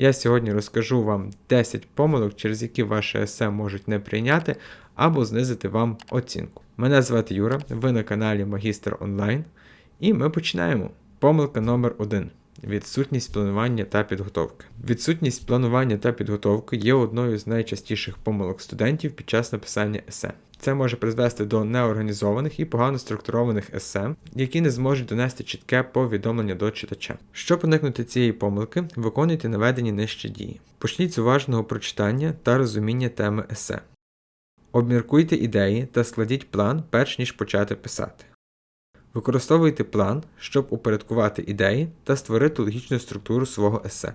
Я сьогодні розкажу вам 10 помилок, через які ваше есе можуть не прийняти або знизити вам оцінку. Мене звати Юра, ви на каналі Магістр Онлайн, і ми починаємо. Помилка номер 1 Відсутність планування та підготовки. Відсутність планування та підготовки є одною з найчастіших помилок студентів під час написання есе. Це може призвести до неорганізованих і погано структурованих есе, які не зможуть донести чітке повідомлення до читача. Щоб уникнути цієї помилки, виконуйте наведені нижче дії. Почніть з уважного прочитання та розуміння теми есе. Обміркуйте ідеї та складіть план, перш ніж почати писати. Використовуйте план, щоб упорядкувати ідеї та створити логічну структуру свого есе.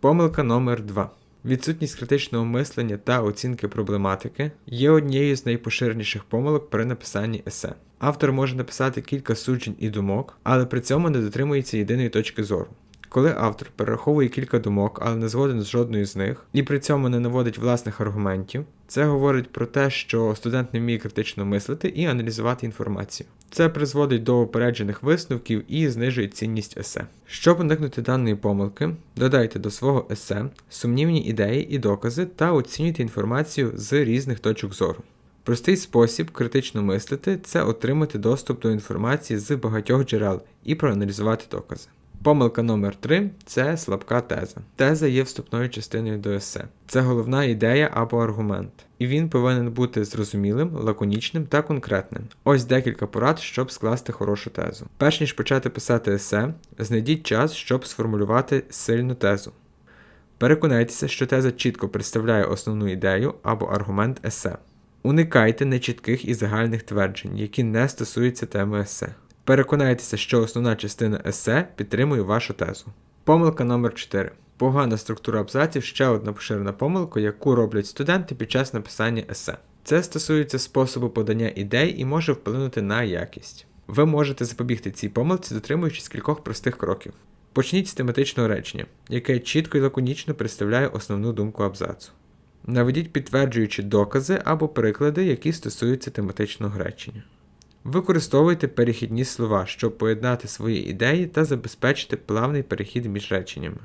Помилка номер 2 Відсутність критичного мислення та оцінки проблематики є однією з найпоширеніших помилок при написанні есе. Автор може написати кілька суджень і думок, але при цьому не дотримується єдиної точки зору. Коли автор перераховує кілька думок, але не згоден з жодною з них, і при цьому не наводить власних аргументів, це говорить про те, що студент не вміє критично мислити і аналізувати інформацію. Це призводить до упереджених висновків і знижує цінність есе. Щоб уникнути даної помилки, додайте до свого есе сумнівні ідеї і докази та оцінюйте інформацію з різних точок зору. Простий спосіб критично мислити це отримати доступ до інформації з багатьох джерел і проаналізувати докази. Помилка номер 3 це слабка теза. Теза є вступною частиною до есе. Це головна ідея або аргумент. І він повинен бути зрозумілим, лаконічним та конкретним. Ось декілька порад, щоб скласти хорошу тезу. Перш ніж почати писати есе, знайдіть час, щоб сформулювати сильну тезу. Переконайтеся, що теза чітко представляє основну ідею або аргумент есе. Уникайте нечітких і загальних тверджень, які не стосуються теми есе. Переконайтеся, що основна частина есе підтримує вашу тезу. Помилка номер 4 Погана структура абзаців ще одна поширена помилка, яку роблять студенти під час написання есе. Це стосується способу подання ідей і може вплинути на якість. Ви можете запобігти цій помилці, дотримуючись кількох простих кроків. Почніть з тематичного речення, яке чітко і лаконічно представляє основну думку абзацу. Наведіть підтверджуючі докази або приклади, які стосуються тематичного речення. Використовуйте перехідні слова, щоб поєднати свої ідеї та забезпечити плавний перехід між реченнями.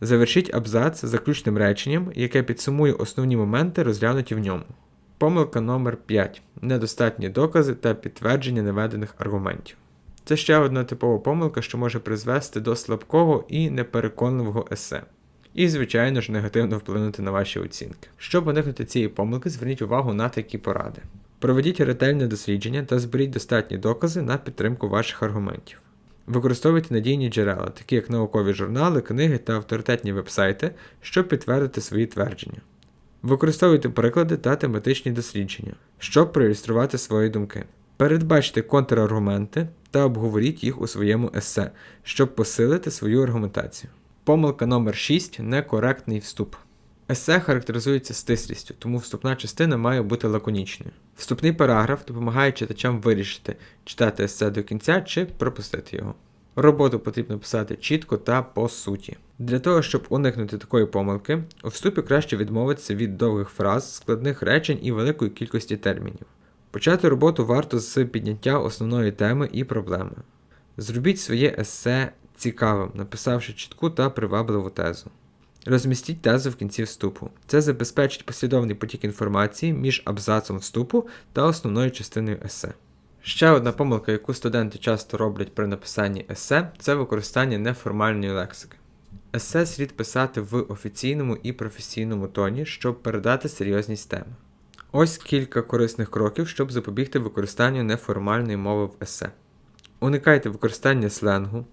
Завершіть абзац заключним реченням, яке підсумує основні моменти, розглянуті в ньому. Помилка номер 5 Недостатні докази та підтвердження наведених аргументів. Це ще одна типова помилка, що може призвести до слабкого і непереконливого есе. І, звичайно ж, негативно вплинути на ваші оцінки. Щоб уникнути цієї помилки, зверніть увагу на такі поради. Проведіть ретельне дослідження та зберіть достатні докази на підтримку ваших аргументів. Використовуйте надійні джерела, такі як наукові журнали, книги та авторитетні вебсайти, щоб підтвердити свої твердження. Використовуйте приклади та тематичні дослідження, щоб проілюструвати свої думки. Передбачте контраргументи та обговоріть їх у своєму есе, щоб посилити свою аргументацію. Помилка номер 6 некоректний вступ. Есе характеризується стислістю, тому вступна частина має бути лаконічною. Вступний параграф допомагає читачам вирішити, читати есе до кінця чи пропустити його. Роботу потрібно писати чітко та по суті. Для того, щоб уникнути такої помилки, у вступі краще відмовитися від довгих фраз, складних речень і великої кількості термінів. Почати роботу варто з підняття основної теми і проблеми. Зробіть своє есе цікавим, написавши чітку та привабливу тезу. Розмістіть тезу в кінці вступу. Це забезпечить послідовний потік інформації між абзацом вступу та основною частиною есе. Ще одна помилка, яку студенти часто роблять при написанні есе, це використання неформальної лексики. Есе слід писати в офіційному і професійному тоні, щоб передати серйозність теми. Ось кілька корисних кроків, щоб запобігти використанню неформальної мови в есе. Уникайте використання сленгу,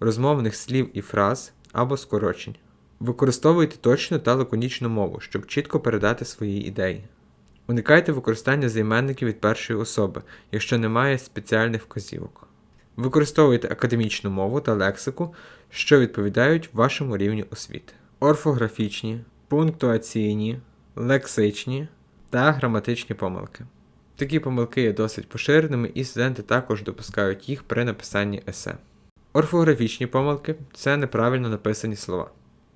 розмовних слів і фраз або скорочень. Використовуйте точну та лаконічну мову, щоб чітко передати свої ідеї. Уникайте використання займенників від першої особи, якщо немає спеціальних вказівок. Використовуйте академічну мову та лексику, що відповідають вашому рівню освіти. Орфографічні, пунктуаційні, лексичні та граматичні помилки. Такі помилки є досить поширеними, і студенти також допускають їх при написанні есе. Орфографічні помилки це неправильно написані слова.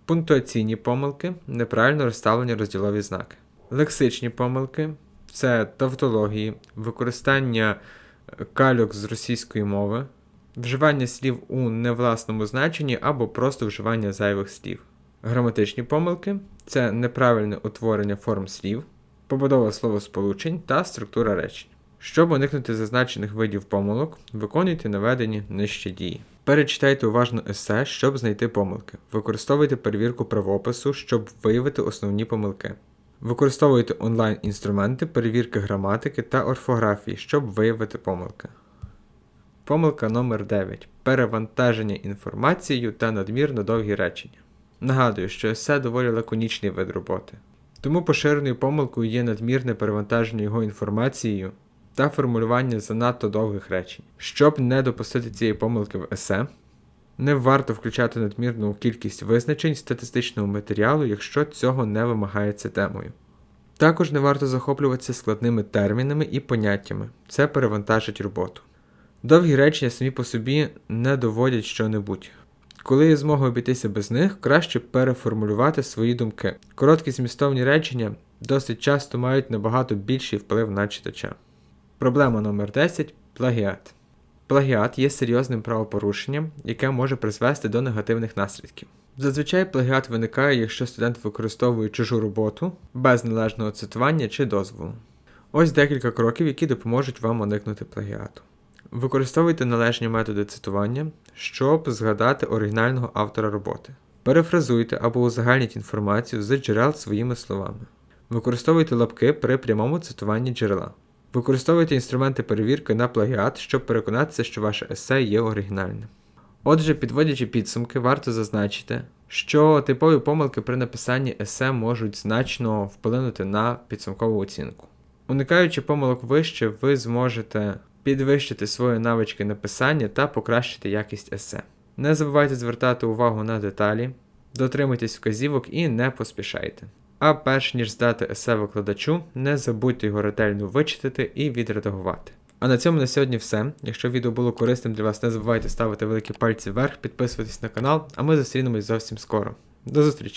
Пунктуаційні помилки неправильно розставлені розділові знаки. Лексичні помилки це тавтології, використання е, кальок з російської мови, вживання слів у невласному значенні або просто вживання зайвих слів. Граматичні помилки це неправильне утворення форм слів, побудова словосполучень та структура речень. Щоб уникнути зазначених видів помилок, виконуйте наведені нижче дії. Перечитайте уважно есе, щоб знайти помилки. Використовуйте перевірку правопису, щоб виявити основні помилки. Використовуйте онлайн-інструменти перевірки граматики та орфографії, щоб виявити помилки. Помилка номер 9. Перевантаження інформацією та надмірно довгі речення. Нагадую, що есе доволі лаконічний вид роботи. Тому поширеною помилкою є надмірне перевантаження його інформацією та формулювання занадто довгих речень. Щоб не допустити цієї помилки в есе, не варто включати надмірну кількість визначень статистичного матеріалу, якщо цього не вимагається темою. Також не варто захоплюватися складними термінами і поняттями, це перевантажить роботу. Довгі речення самі по собі не доводять що-небудь. Коли є змога обійтися без них, краще переформулювати свої думки. Короткі змістовні речення досить часто мають набагато більший вплив на читача. Проблема номер 10 плагіат. Плагіат є серйозним правопорушенням, яке може призвести до негативних наслідків. Зазвичай плагіат виникає, якщо студент використовує чужу роботу без належного цитування чи дозволу. Ось декілька кроків, які допоможуть вам уникнути плагіату. Використовуйте належні методи цитування, щоб згадати оригінального автора роботи. Перефразуйте або узагальніть інформацію з джерел своїми словами. Використовуйте лапки при прямому цитуванні джерела. Використовуйте інструменти перевірки на плагіат, щоб переконатися, що ваше есе є оригінальним. Отже, підводячи підсумки, варто зазначити, що типові помилки при написанні есе можуть значно вплинути на підсумкову оцінку. Уникаючи помилок вище, ви зможете підвищити свої навички написання та покращити якість есе. Не забувайте звертати увагу на деталі, дотримуйтесь вказівок і не поспішайте. А перш ніж здати есе викладачу, не забудьте його ретельно вичитати і відредагувати. А на цьому на сьогодні все. Якщо відео було корисним для вас, не забувайте ставити великі пальці вверх, підписуватись на канал, а ми зустрінемось зовсім скоро. До зустрічі!